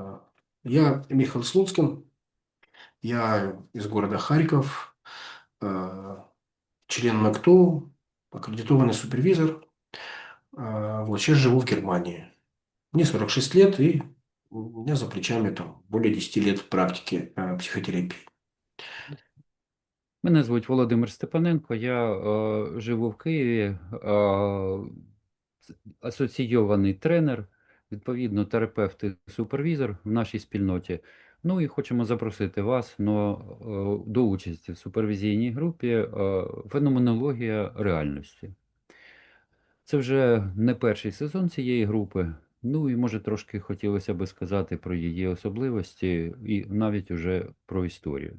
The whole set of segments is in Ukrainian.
А, Я Михаил Слуцкин, я из города Харьков, э, член МакТУ, аккредитованный супервизор. А, Вот сейчас живу в Германии. Мне 46 лет, и у меня за плечами там более 10 лет практики э, психотерапии. Мене звуть Володимир Степаненко, я е, живу в Києві, е, с- асоційований тренер, відповідно, терапевт і супервізор в нашій спільноті. Ну і хочемо запросити вас но, е, до участі в супервізійній групі е, Феноменологія реальності. Це вже не перший сезон цієї групи. Ну і може трошки хотілося би сказати про її особливості і навіть уже про історію.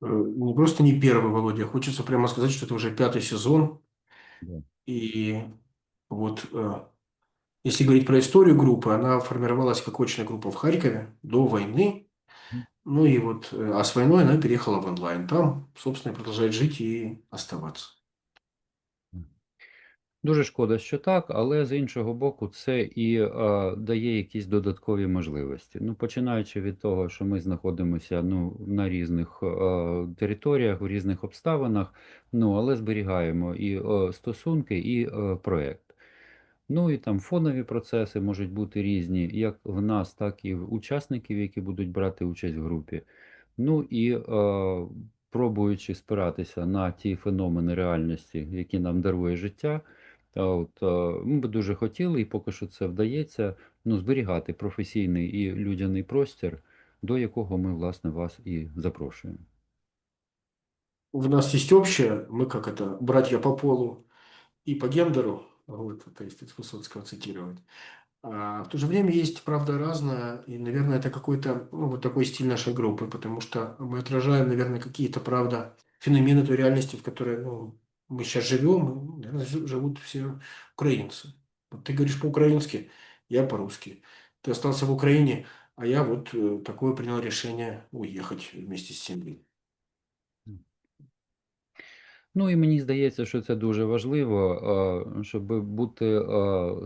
Э, Не просто не первый, Володя, хочется прямо сказать, что это уже пятый сезон. Да. И вот э, если говорить про историю группы, она формировалась как очная группа в Харькове до войны. Мгм. Ну и вот, э, а с войной она переехала в онлайн. Там, собственно, и продолжает жить и оставаться. Дуже шкода, що так, але з іншого боку, це і е, дає якісь додаткові можливості. Ну, починаючи від того, що ми знаходимося ну, на різних е, територіях, в різних обставинах, ну, але зберігаємо і е, стосунки, і е, проект. Ну і там фонові процеси можуть бути різні, як в нас, так і в учасників, які будуть брати участь в групі. Ну і е, пробуючи спиратися на ті феномени реальності, які нам дарує життя, от, е, ми би дуже хотіли, і поки що це вдається, ну, зберігати професійний і людяний простір, до якого ми, власне, вас і запрошуємо. У нас есть общее, мы как это, братья по полу и по гендеру, вот, это если Высоцкого цитировать. А в то же время есть, правда, разное, и, наверное, это какой-то, ну, вот такой стиль нашей группы, потому что мы отражаем, наверное, какие-то, правда, феномены той реальности, в которой ну, мы сейчас живем, и, наверное, жи- живут все украинцы. Вот ты говоришь по-украински, я по-русски. Ты остался в Украине, а я вот э, такое принял решение уехать вместе с семьей. Ну і мені здається, що це дуже важливо, щоб бути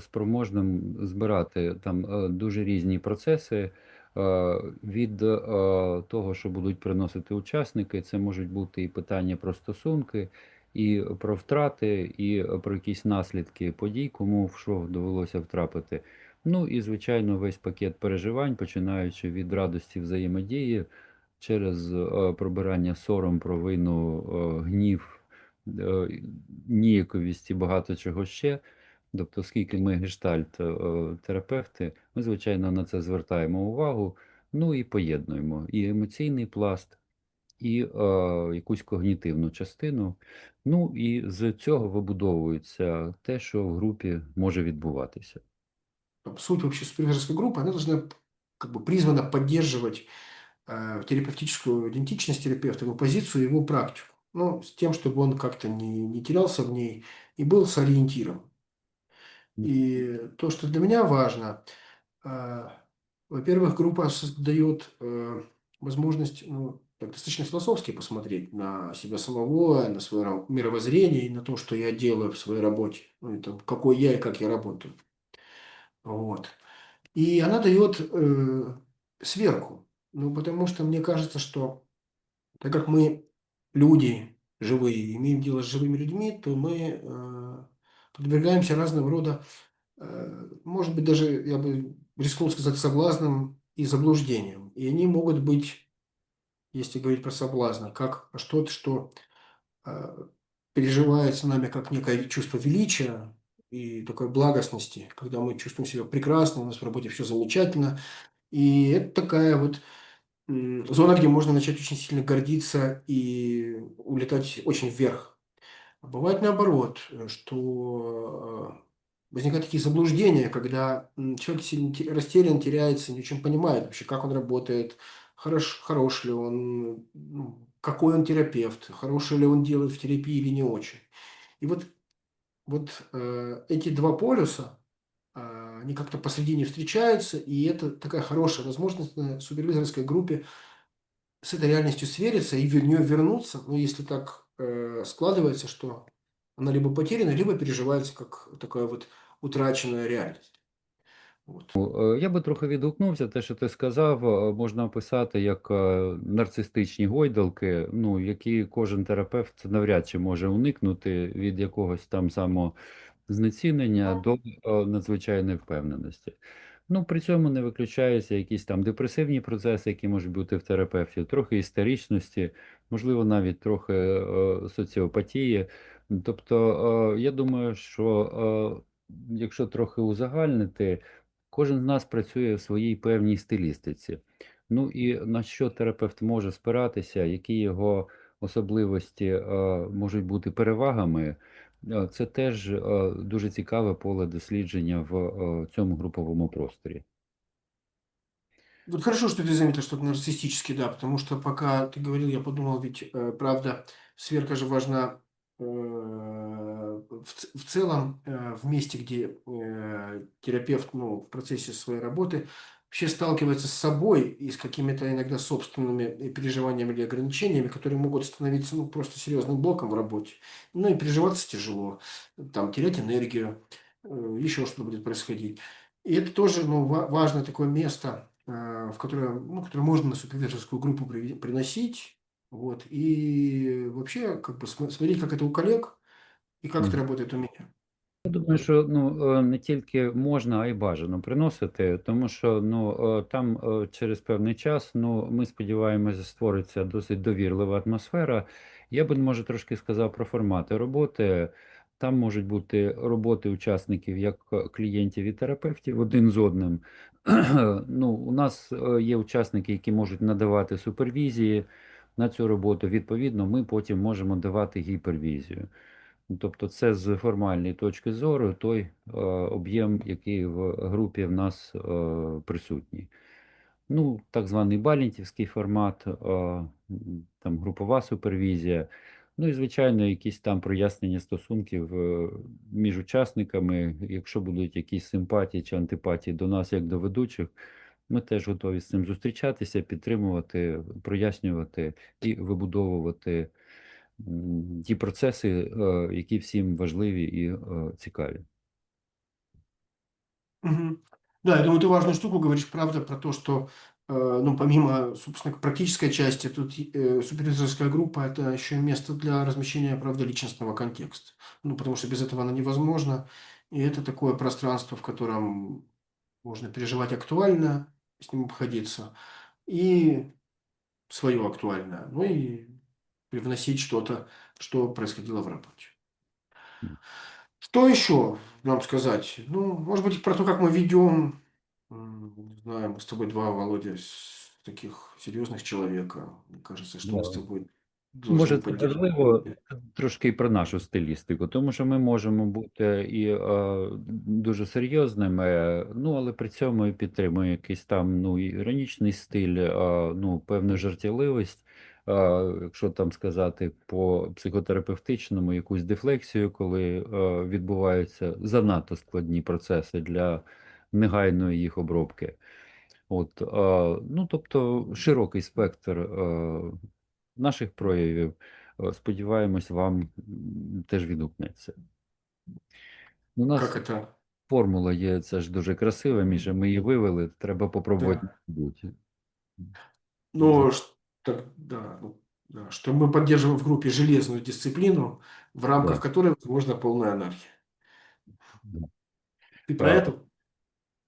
спроможним збирати там дуже різні процеси від того, що будуть приносити учасники. Це можуть бути і питання про стосунки, і про втрати, і про якісь наслідки подій, кому в що довелося втрапити. Ну і звичайно, весь пакет переживань, починаючи від радості взаємодії через пробирання сором, провину, гнів ніяковість і багато чого ще. Тобто, оскільки ми гештальт-терапевти, ми, звичайно, на це звертаємо увагу, ну і поєднуємо і емоційний пласт, і е, якусь когнітивну частину. Ну і з цього вибудовується те, що в групі може відбуватися. Там Суть вообще супервизорской группы, она должна п- как бы призвана поддерживать э, терапевтическую идентичность терапевта, его позицию, его практику. Ну, с тем, чтобы он как-то не, не терялся в ней и был сориентирован. И то, что для меня важно, э, во-первых, группа создает э, возможность ну, так достаточно философски посмотреть на себя самого, на свое мировоззрение и на то, что я делаю в своей работе, ну, и там, какой я и как я работаю. Вот. И она дает э, сверху. Ну, потому что мне кажется, что так как мы люди живые, имеем дело с живыми людьми, то мы э, подвергаемся разного рода, э, может быть, даже, я бы рискнул сказать, соблазнам и заблуждениям. И они могут быть, если говорить про соблазны, как что-то, что э, переживается нами как некое чувство величия и такой благостности, когда мы чувствуем себя прекрасно, у нас в работе все замечательно. И это такая вот зона, где можно начать очень сильно гордиться и улетать очень вверх. А бывает наоборот, э, что э, возникают такие заблуждения, когда человек сильно те- растерян, теряется, не очень понимает вообще, как он работает, хорош, хорош ли он, ну, какой он терапевт, хороший ли он делает в терапии или не очень. И вот, вот э, эти два полюса, они как-то посредине встречаются, и это такая хорошая возможность на супервизорской группе с этой реальностью свериться и в нее вернуться, ну, если так э, складывается, что она либо потеряна, либо переживается как такая вот утраченная реальность. Вот. Е, Я би трохи відгукнувся, те, що ти сказав, е, можна описати як е, нарцистичні гойдалки, ну, які кожен терапевт навряд чи може уникнути від якогось там самознецінення до надзвичайної впевненості. Ну, при цьому не виключаються якісь там депресивні процеси, які можуть бути в терапевті, трохи істеричності, можливо, навіть трохи соціопатії. Тобто, я думаю, що якщо трохи узагальнити, Кожен з нас працює в своїй певній стилістиці. Ну і на що терапевт може спиратися, які його особливості можуть бути перевагами, це теж е, дуже цікаве поле дослідження в е, цьому груповому просторі. Вот хорошо, что ты заметил, что это нарциссический, да, потому что пока ты говорил, я подумал, ведь, э, правда, сверка же важна э, в, ц- в целом э, в месте, где э, терапевт, ну, в процессе своей работы вообще сталкивается с собой и с какими-то иногда собственными э, переживаниями или ограничениями, которые могут становиться, ну, просто серьезным блоком в работе. Ну, и переживаться тяжело, там, терять энергию, э, еще что-то будет происходить. И это тоже, ну, ва- важное такое место, э, в которое, ну, которое можно на супервизорскую группу приносить, вот, и вообще, как бы, см- смотреть, как это у коллег и как это Мгм. работает у меня. Я думаю, що ну е, не тільки можна, а й бажано приносити, тому що ну е, там е, через певний час ну ми сподіваємося, створиться досить довірлива атмосфера. Я би може трошки сказав про формати роботи. Там можуть бути роботи учасників як клієнтів і терапевтів один з одним. Ну, у нас є учасники, які можуть надавати супервізії на цю роботу. Відповідно, ми потім можемо давати гіпервізію. Ну, Тобто, це з формальної точки зору той е, об'єм, який в групі в нас е, присутній. Ну, так званий балінтівський формат, е, там групова супервізія. Ну і, звичайно, якісь там прояснення стосунків між учасниками. Якщо будуть якісь симпатії чи антипатії до нас, як до ведучих, ми теж готові з цим зустрічатися, підтримувати, прояснювати і вибудовувати ті процеси, е, які всім важливі і е, цікаві. Мгм. Да, я думаю, ты важную штуку говоришь, правда, про то, что, э, ну, помимо, собственно, практической части, тут э, супервизорская группа– это еще и место для размещения, правда, личностного контекста. Ну, потому что без этого она невозможна. И это такое пространство, в котором можно переживать актуально, с ним обходиться, и свое актуальное, ну и привносить что-то, что происходило в работе. М. Что еще нам сказать? Ну, может быть, про то, как мы ведем, м, не знаю, мы с тобой два, Володя, с таких серьезных человека. Мне кажется, что мы с Да. тобой Може, должны це поддерживать. важливо трошки і про нашу стилістику, тому що ми можемо бути і е, дуже серйозними, ну але при цьому і підтримуємо якийсь там ну іронічний стиль, е, ну певну жартівливість. Якщо там сказати по психотерапевтичному якусь дефлексію, коли відбуваються занадто складні процеси для негайної їх обробки. От, ну тобто широкий спектр наших проявів. Сподіваємось, вам теж відгукнеться. У нас это? формула є, це ж дуже красива, Міша, ми її вивели, треба попробувати Да. Ну, так, да, ну, да, что мы поддерживаем в группе железную дисциплину, в рамках Да. которой возможна полная анархия. Да. Ты про А, это?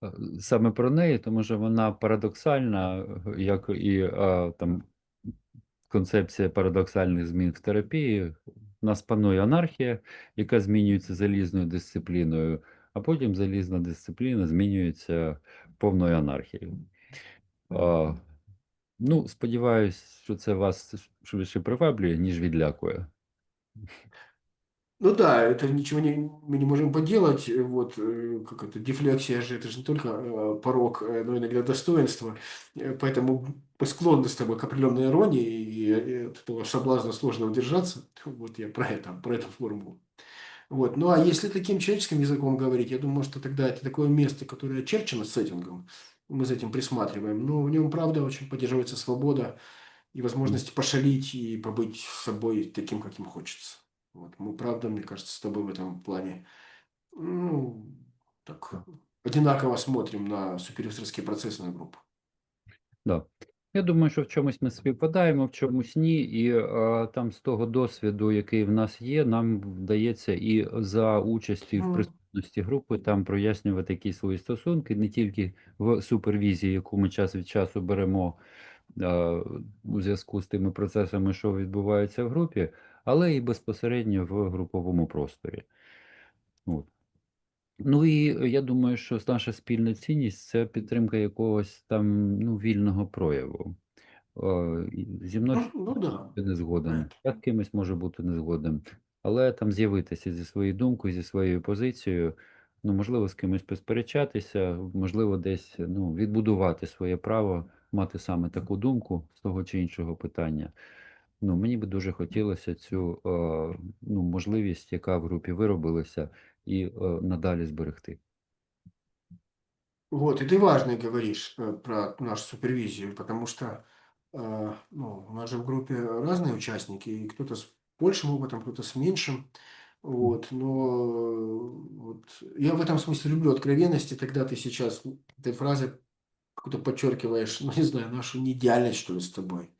Е, Саме про неї, тому що вона парадоксальна, е, як і е, там концепція парадоксальних змін в терапії. У нас панує анархія, яка змінюється залізною дисципліною, а потім залізна дисципліна змінюється повною анархією. А, ну, сподіваюсь, що це вас швидше приваблює, ніж відлякує. Ну да, это ничего не, мы не можем поделать. э, Вот, э, как это, дефлексия же, это же не только э, порог, э, но иногда достоинство. Э, Поэтому мы склонны с тобой к определенной иронии, и э, от этого соблазна сложно удержаться. Вот я про это, про эту формулу. Вот. Ну а если таким человеческим языком говорить, я думаю, что тогда это такое место, которое очерчено сеттингом, мы за этим присматриваем, но в нем, правда, очень поддерживается свобода и возможность пошалить и побыть собой таким, каким хочется. Вот. Мы, правда, мне кажется, с тобой в этом плане ну, так одинаково смотрим на супервизорские процессы на группу. Да. Я думаю, що в чомусь ми співпадаємо, в чомусь ні. І е, там з того досвіду, який в нас є, нам вдається і за участі в Мгм. присутності групи там прояснювати якісь свої стосунки, не тільки в супервізії, яку ми час від часу беремо е, у зв'язку з тими процесами, що відбуваються в групі, але і безпосередньо в груповому просторі. От. Ну і я думаю, що наша спільна цінність це підтримка якогось там ну, вільного прояву. Зі мною Ну, ну да. не згоден. Я з кимось можу бути не згоден Але там з'явитися зі своєю думкою, зі своєю позицією, ну, можливо, з кимось посперечатися, можливо, десь ну, відбудувати своє право мати саме таку думку з того чи іншого питання. Ну, мені би дуже хотілося цю е, ну, можливість, яка в групі виробилася, і е, надалі зберегти. Вот, и ты важно говоришь э, про нашу супервизию, потому что э, ну, у нас же в группе разные участники, и кто-то с большим опытом, кто-то с меньшим. Вот, но вот, я в этом смысле люблю откровенность, и тогда ты сейчас этой фразой как-то подчеркиваешь, ну не знаю, нашу неидеальность, что ли, с тобой.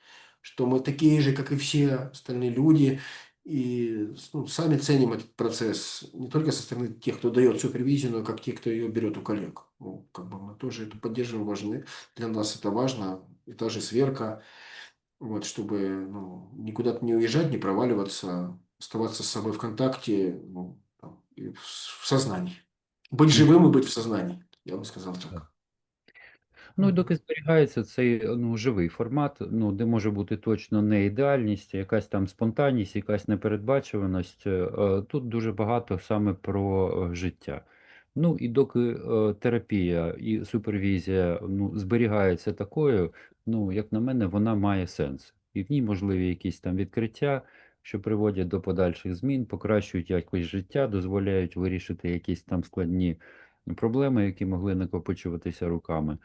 Что мы такие же, как и все остальные люди, и ну, сами ценим этот процесс не только со стороны тех, кто дает супервизию, но как те, кто ее берет у коллег. Ну, как бы мы тоже это поддерживаем, важны. Для нас это важно, и та же сверка, вот, чтобы ну, никуда не уезжать, не проваливаться, оставаться с собой в контакте ну, там, и в в сознании. Быть живым и быть в сознании, я бы сказал так. Ну і Мгм. доки зберігається цей ну, живий формат, ну, де може бути точно не ідеальність, а якась там спонтанність, якась непередбачуваність, е, е, тут дуже багато саме про е, життя. Ну і доки е, терапія і супервізія ну, зберігається такою, ну, як на мене, вона має сенс. І в ній можливі якісь там відкриття, що приводять до подальших змін, покращують якось життя, дозволяють вирішити якісь там складні проблеми, які могли накопичуватися руками.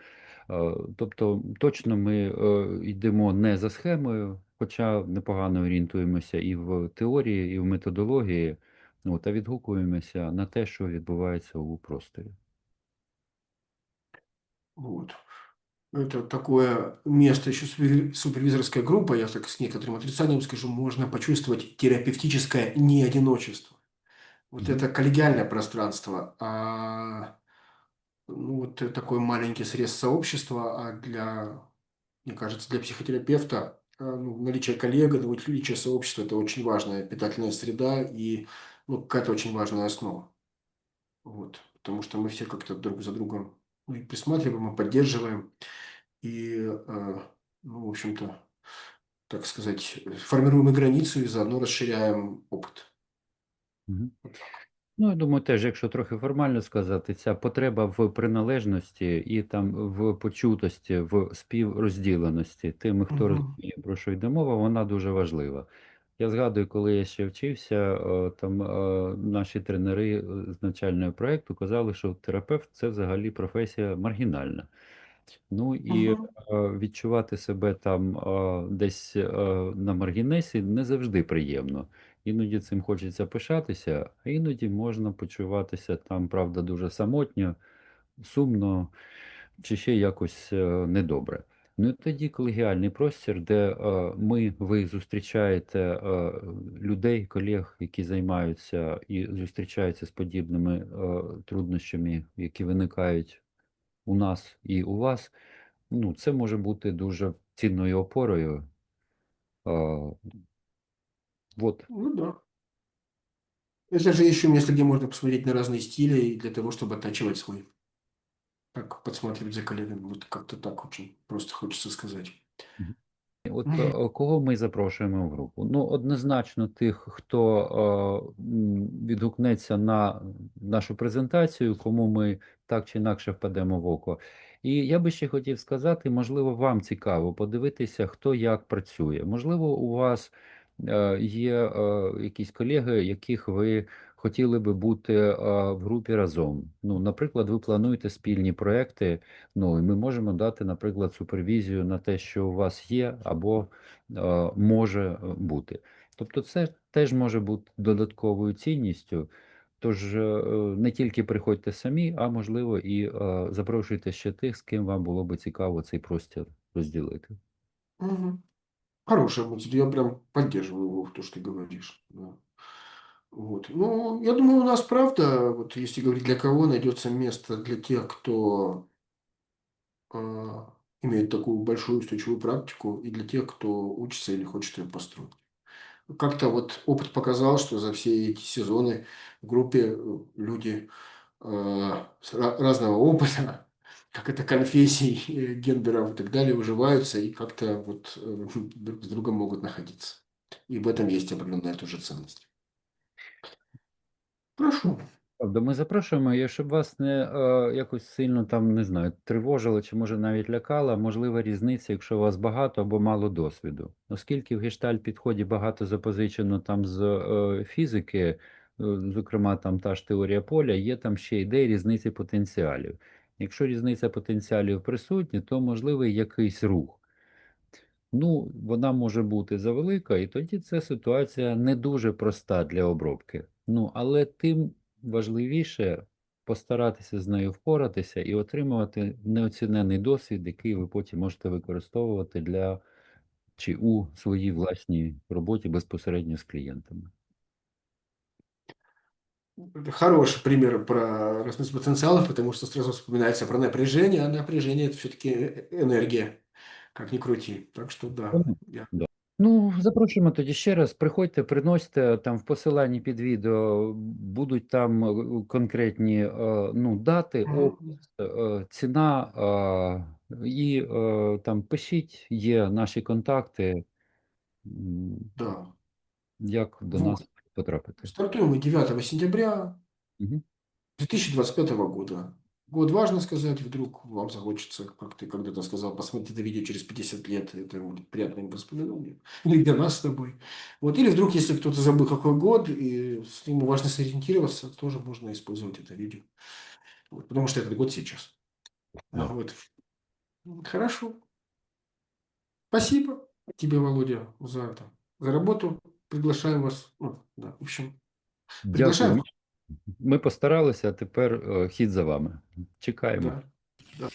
Е, Тобто точно ми е, йдемо не за схемою, хоча непогано орієнтуємося і в теорії, і в методології, от, а відгукуємося на те, що відбувається у просторі. Вот. Это такое место еще супер- супервизорская группа, я так с некоторым отрицанием скажу, можно почувствовать терапевтическое неодиночество. Вот Мгм. это коллегиальное пространство, а ну, вот такой маленький срез сообщества, а для, мне кажется, для психотерапевта а, ну, наличие коллег, наличие сообщества – это очень важная питательная среда и ну, какая-то очень важная основа. Вот. Потому что мы все как-то друг за другом ну, и присматриваем, и поддерживаем. И, э, ну, в общем-то, так сказать, э, формируем и границу, и заодно расширяем опыт. Мгм. Ну, я думаю, теж, якщо трохи формально сказати, ця потреба в приналежності і там в почутості, в співрозділеності тими, хто Мгм. розуміє, про що йде мова, вона дуже важлива. Я згадую, коли я ще вчився, е, там е, наші тренери е, з навчального проєкту казали, що терапевт це взагалі професія маргінальна. Ну і е, відчувати себе там десь на маргінесі не завжди приємно. Іноді цим хочеться пишатися, а іноді можна почуватися там, правда, дуже самотньо, сумно чи ще якось недобре. Ну і тоді колегіальний простір, де е, ми, ви зустрічаєте е, людей, колег, які займаються і зустрічаються з подібними е, труднощами, які виникають у нас і у вас. Ну, це може бути дуже цінною опорою. А, вот. Ну да. Это же еще место, где можно посмотреть на разные стили и для того, чтобы оттачивать свой. Так, подсматривать за коллегами. Вот как-то так очень просто хочется сказать. От е, кого ми запрошуємо в групу? Ну, однозначно, тих, хто е, відгукнеться на нашу презентацію, кому ми так чи інакше впадемо в око. І я би ще хотів сказати, можливо, вам цікаво подивитися, хто як працює. Можливо, у вас е, є е, якісь колеги, яких ви хотіли би бути е, в групі разом. Ну, наприклад, ви плануєте спільні проекти. Ну, і ми можемо дати, наприклад, супервізію на те, що у вас є або е, може е, бути. Тобто, це теж може бути додатковою цінністю. Тож не тільки приходьте самі, а можливо і запрошуйте ще тих, з ким вам було би цікаво цей простір розділити. Мгм. Хорошая мысль. Я прям поддерживаю его в то, что ты говоришь. Да. Вот. Ну, я думаю, у нас правда, вот если говорить, для кого найдется место для тех, кто а, имеет такую большую устойчивую практику, и для тех, кто учится или хочет ее построить. Как-то вот опыт показал, что за все эти сезоны в группе э, люди э, разного опыта, как это конфессий, э, гендеров и так далее, уживаются и как-то вот э, друг с другом могут находиться. И в этом есть определенная тоже ценность. Прошу. Правда, ми запрошуємо, і щоб вас не е, якось сильно там, не знаю, тривожило чи може навіть лякало, можлива різниця, якщо у вас багато або мало досвіду. Оскільки в гештальт підході багато запозичено там з е, фізики, е, зокрема там та ж теорія поля, є там ще ідеї різниці потенціалів. Якщо різниця потенціалів присутня, то можливий якийсь рух. Ну, вона може бути завелика, і тоді це ситуація не дуже проста для обробки. Ну, але тим важливіше постаратися з нею впоратися і отримувати неоцінений досвід, який ви потім можете використовувати для чи у своїй власній роботі безпосередньо з клієнтами. Это хороший пример про разность потенциалов, потому что сразу вспоминается про напряжение, а напряжение это все-таки энергия, как ни крути. Так что да, Мгм. Ну, запрошуємо тоді ще раз. Приходьте, приносьте там в посиланні під відео, будуть там е, конкретні е, ну, дати, опис, е, ціна, і там пишіть, є наші контакти, да. як до Вот. нас потрапити. Стартуем мы 9 сентября Мгм. 2025 года. Год важно сказать, вдруг вам захочется, как ты когда-то сказал, посмотреть это видео через 50 лет, это будет приятным воспоминанием. Или для нас с тобой. Вот. Или вдруг, если кто-то забыл, какой год, и с ним важно сориентироваться, тоже можно использовать это видео. Вот. Потому что этот год сейчас. Да. Вот. Хорошо. Спасибо тебе, Володя, за это, за работу. Приглашаем вас. Ну, да, в общем, приглашаем. Дякую. Ми постаралися, а тепер е, хід за вами. Чекаємо. Да.